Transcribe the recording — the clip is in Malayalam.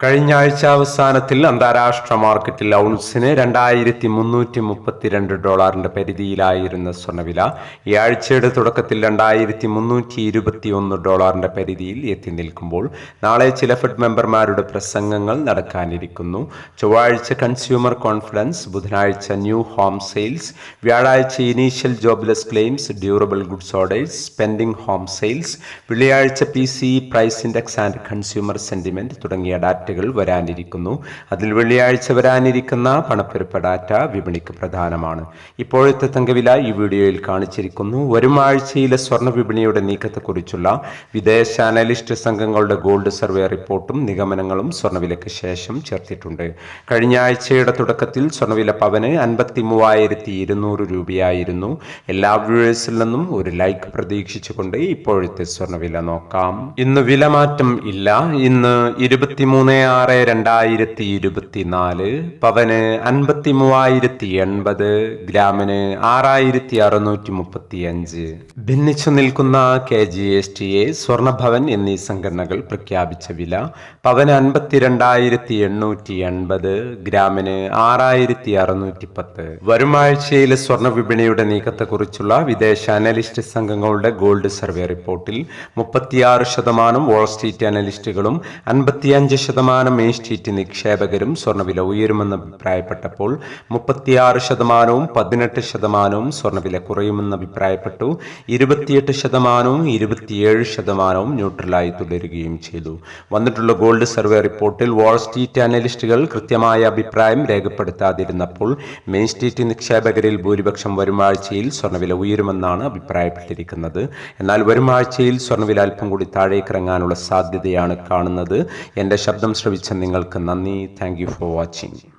കഴിഞ്ഞ ആഴ്ച അവസാനത്തിൽ അന്താരാഷ്ട്ര മാർക്കറ്റിൽ ഔൺസിന് രണ്ടായിരത്തി മുന്നൂറ്റി മുപ്പത്തിരണ്ട് ഡോളറിന്റെ പരിധിയിലായിരുന്ന സ്വർണവില ഈ ആഴ്ചയുടെ തുടക്കത്തിൽ രണ്ടായിരത്തി മുന്നൂറ്റി ഇരുപത്തി ഒന്ന് ഡോളറിന്റെ പരിധിയിൽ എത്തി നിൽക്കുമ്പോൾ നാളെ ചില ഫെഡ് മെമ്പർമാരുടെ പ്രസംഗങ്ങൾ നടക്കാനിരിക്കുന്നു. ചൊവ്വാഴ്ച കൺസ്യൂമർ കോൺഫിഡൻസ് ബുധനാഴ്ച ന്യൂ ഹോം സെയിൽസ് വ്യാഴാഴ്ച initial jobless claims durable goods orders spending home sales വെള്ളിയാഴ്ച P C price index and consumer sentiment തുടങ്ങിയ ഡാറ്റകൾ വരാനിരിക്കുന്നു. അതിൽ വെള്ളിയാഴ്ച വരാനിരിക്കുന്ന പണപ്പെരുപ്പ ഡാറ്റ വിപണിക്ക് പ്രധാനമാണ്. ഇപ്പോഴത്തെ തങ്കവില ഈ വീഡിയോയിൽ കാണിച്ചിരിക്കുന്നു. വരും ആഴ്ചയിലെ സ്വർണ വിപണിയുടെ നീക്കത്തെക്കുറിച്ചുള്ള വിദേശ അനലിസ്റ്റ് സംഘങ്ങളുടെ ഗോൾഡ് സർവേ റിപ്പോർട്ടും നിഗമനങ്ങളും സ്വർണവിലയ്ക്ക് ശേഷം ചേർത്തിട്ടുണ്ട്. കഴിഞ്ഞ ആഴ്ചയുടെ തുടക്കത്തിൽ സ്വർണവില പവന് അൻപത്തി മൂവായിരത്തി ഇരുന്നൂറ് രൂപയായിരുന്നു. എല്ലാ വ്യൂവേഴ്സിൽ നിന്നും ഒരു ലൈക്ക് പ്രതീക്ഷിച്ചുകൊണ്ട് ഇപ്പോഴത്തെ സ്വർണവില നോക്കാം. ഇന്ന് വിലമാറ്റം ഇല്ല. ഇന്ന് ഇരുപത്തിമൂന്ന് ആറ് രണ്ടായിരത്തി ഇരുപത്തിനാല് പവന് അൻപത്തി മൂവായിരത്തി എൺപത് ഗ്രാമിന് ആറായിരത്തി അറുന്നൂറ്റി മുപ്പത്തി അഞ്ച് ഭിന്നിച്ചു നിൽക്കുന്ന K G S T A Swarnabhavan എന്നീ സംഘടനകൾ പ്രഖ്യാപിച്ച വില പവന് അൻപത്തിരണ്ടായിരത്തി എണ്ണൂറ്റി എൺപത് ഗ്രാമിന് ആറായിരത്തി അറുന്നൂറ്റി പത്ത് വരുമാഴ്ചയിലെ സ്വർണ വിപണിയുടെ നീക്കത്തെക്കുറിച്ചുള്ള വിദേശ അനലിസ്റ്റ് സംഘങ്ങളുടെ ഗോൾഡ് സർവേ റിപ്പോർട്ടിൽ മുപ്പത്തിയാറ് ശതമാനം വാൾ സ്ട്രീറ്റ് അനലിസ്റ്റുകളും അൻപത്തിയഞ്ച് ശതമാനം മെയിൻ സ്ട്രീറ്റ് നിക്ഷേപകരും സ്വർണവില ഉയരുമെന്ന് അഭിപ്രായപ്പെട്ടപ്പോൾ മുപ്പത്തിയാറ് ശതമാനവും പതിനെട്ട് ശതമാനവും സ്വർണവില കുറയുമെന്ന് അഭിപ്രായപ്പെട്ടു. ഇരുപത്തിയെട്ട് ശതമാനവും ഇരുപത്തിയേഴ് ശതമാനവും ന്യൂട്രലായി തുടരുകയും ചെയ്തു. വന്നിട്ടുള്ള ഗോൾഡ് സർവേ റിപ്പോർട്ടിൽ വാൾ സ്ട്രീറ്റ് അനലിസ്റ്റുകൾ കൃത്യമായ അഭിപ്രായം രേഖപ്പെടുത്താതിരുന്നപ്പോൾ മെയിൻ സ്ട്രീറ്റ് നിക്ഷേപകരിൽ ഭൂരിപക്ഷം വരും ആഴ്ചയിൽ സ്വർണവില ഉയരുമെന്നാണ് അഭിപ്രായപ്പെട്ടിരിക്കുന്നത്. എന്നാൽ വരും ആഴ്ചയിൽ സ്വർണവില അല്പം കൂടി താഴേക്കിറങ്ങാനുള്ള സാധ്യതയാണ് കാണുന്നത്. എന്റെ ശബ്ദം ശ്രവിച്ച നിങ്ങൾക്ക് നന്ദി. Thank for watching